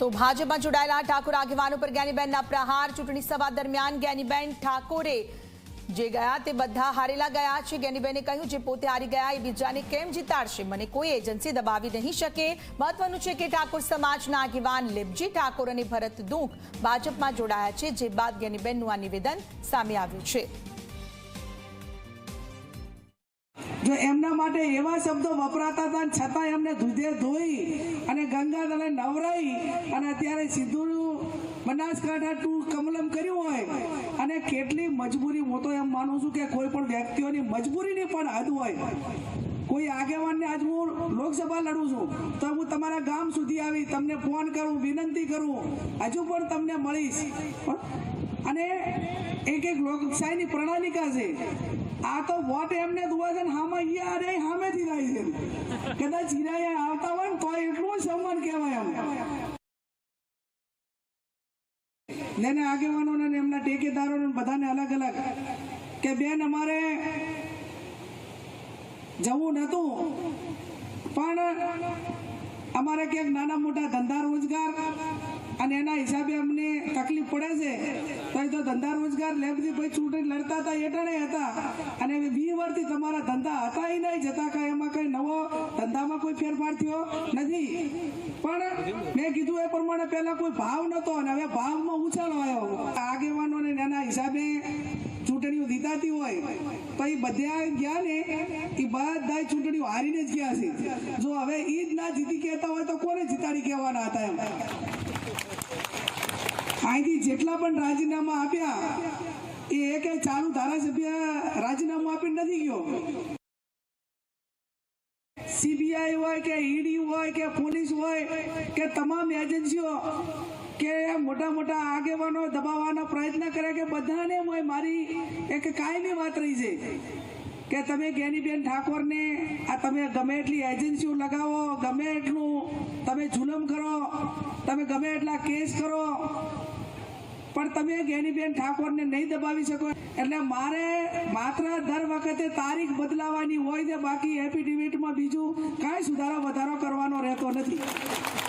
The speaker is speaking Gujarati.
તો ભાજપમાં જોડાયેલા ઠાકોર આગેવાનો પર જ્ઞાનીબેનના પ્રહાર, ચૂંટણી સભા દરમિયાન જ્ઞાનીબેન ઠાકોરે જે ગયા તે બધા હારેલા ગયા છે. જ્ઞાનીબેને કહ્યું જે પોતે હારી ગયા એ બીજાને કેમ જીતાડશે? મને કોઈ એજન્સી દબાવી નહીં શકે. મહત્વનું છે કે ઠાકોર સમાજના આગેવાન લેબજી ઠાકોર અને ભરત દુઃખ ભાજપમાં જોડાયા છે, જે બાદ જ્ઞાનીબેનનું આ નિવેદન સામે આવ્યું છે. જો એમના માટે એવા શબ્દો વપરાતા હતા છતાં એમને દૂધે ધોઈ અને ગંગા તળે નવરાઈ અને અત્યારે સીધું બનાસકાંઠા ટુ કમલમ કર્યું હોય અને કેટલી મજબૂરી, હું તો એમ માનું છું કે કોઈ પણ વ્યક્તિઓની મજબૂરીની પણ હદ હોય. કોઈ આગેવાનને આજ હું લોકસભા લડું છું, તો હું તમારા ગામ સુધી આવી, તમને ફોન કરું, વિનંતી કરું, હજુ પણ તમને મળીશ. અને એક એક લોકશાહીની પ્રણાલિકા છે. આ તો વોટ એમને દુવા છે ને હામાં અહીંયા અરે હામેથી થાય છે. કદાચ હીરા આવતા હોય ને તો એટલું સન્માન કહેવાય એમ. ને આગેવાનોને એમના ટેકેદારોને બધાને અલગ અલગ કે બેન અમારે જવું નહોતું પણ અમારે ક્યાંક નાના મોટા ધંધા રોજગાર અને એના હિસાબે તકલીફ પડે છે. તો એ તો ધંધા રોજગાર લેબથી ભાઈ ચૂંટણી લડતા હતા એટાણે હતા. અને વી વર્ષથી તમારા ધંધા હતા એ નહીં, જતા કાંઈ એમાં કંઈ નવો ધંધામાં કોઈ ફેરફાર થયો નથી. પણ મેં કીધું એ પ્રમાણે પહેલા કોઈ ભાવ નહોતો અને હવે ભાવમાં ઉછાળો આવ્યો. આગેવાનોને એના હિસાબે ચૂંટણીઓ જીતાતી હોય, તો એ બધા ગયા ને, એ બધા ચૂંટણીઓ હારીને જ ગયા છે. જો હવે એ જ ના જીતી કહેતા હોય તો કોને જીતાડી કહેવાના હતા એમ? અહીંથી જેટલા પણ રાજીનામા આપ્યા, એ એક ચાલુ ધારાસભ્ય રાજીનામું આપીને નથી ગયો. સીબીઆઈ હોય કે ઈડી હોય કે પોલીસ હોય કે તમામ એજન્સીઓ કે મોટા મોટા આગેવાનો દબાવવાનો પ્રયત્ન કરે કે બધાને મારી એક કાયમી વાત રહી છે. કે તમે જ્ઞાનીબેન ઠાકોરને આ તમે ગમે એટલી એજન્સીઓ લગાવો, ગમે એટલું તમે જુલમ કરો, તમે ગમે એટલા કેસ કરો, પણ તમે જ્ઞાનીબેન ઠાકોરને નહીં દબાવી શકો. એટલે મારે માત્ર દર વખતે તારીખ બદલાવાની હોય ને બાકી એફિડેવિટમાં બીજું કાંઈ સુધારો વધારો કરવાનો રહેતો નથી.